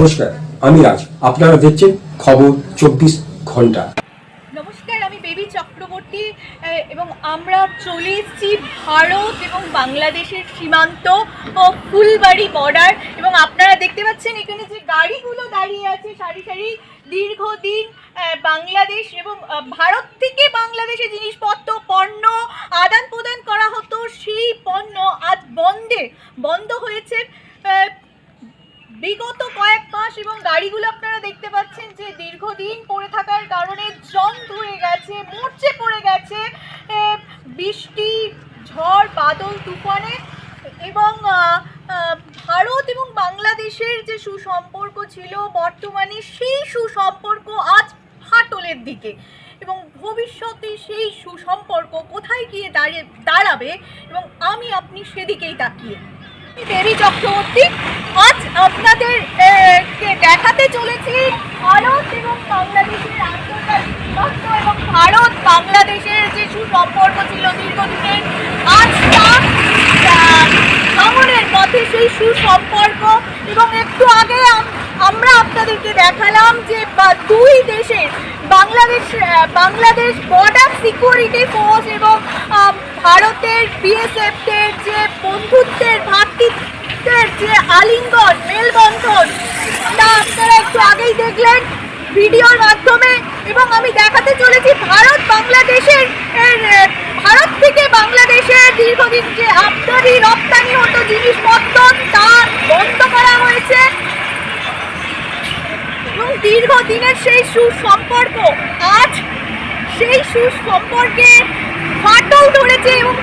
নমস্কার, আমি রাজ আপনারা দেখছেন খবর চব্বিশ ঘণ্টা। নমস্কার, আমি বেবি চক্রবর্তী এবং আমরা চলে এসেছি ভারত এবং বাংলাদেশের সীমান্ত ও ফুলবাড়ি বর্ডার এবং আপনারা দেখতে পাচ্ছেন এখানে যে গাড়িগুলো দাঁড়িয়ে আছে সারি সারি, দীর্ঘদিন বাংলাদেশ এবং ভারত থেকে বাংলাদেশে জিনিসপত্র, পণ্য আদান প্রদান করা হতো, সেই পণ্য আজ বন্ধে, বন্ধ হয়েছে। বিগত কয়েক মাস এবং গাড়িগুলো আপনারা দেখতে পাচ্ছেন যে দীর্ঘদিন পড়ে থাকার কারণে জং ধরে গেছে, মরচে পড়ে গেছে বৃষ্টি, ঝড়, বাদল, তুফানে এবং ভারত এবং বাংলাদেশের যে সুসম্পর্ক ছিল বর্তমানে সেই সুসম্পর্ক আজ ফাটলের দিকে এবং ভবিষ্যতে সেই সুসম্পর্ক কোথায় গিয়ে দাঁড়িয়ে, দাঁড়াবে এবং আমি আপনি সেদিকেই তাকিয়ে। আমি দেবী চক্রবর্তী। আজ আপনাদের দেখাতে চলেছি ভারত এবং বাংলাদেশের আন্তর্জাতিক এবং ভারত বাংলাদেশের যে সুসম্পর্ক ছিল দীর্ঘদিনের আজ ভাঙনের পথে সেই সুসম্পর্ক। এবং একটু আগে আমরা আপনাদেরকে দেখালাম যে দুই দেশের, Bangladesh Bangladesh border security force এবং ভারতের বিএসএফের যে বন্ধুত্বের ভ্রাতৃত্বের যে আলিঙ্গন, মেলবন্ধন। তা আপনারা একটু আগেই দেখলেন ভিডিওর মাধ্যমে এবং আমি দেখাতে চলেছি ভারত বাংলাদেশের ভারত থেকে বাংলাদেশের দীর্ঘদিন যে আমদানি রপ্তানি হতো জিনিসপত্র, তা বন্ধ করা হয়েছে। এবং দীর্ঘদিনের সেই সুসম্পর্ক, আজ সেই সুসম্পর্কে ফাটল ধরেছে এবং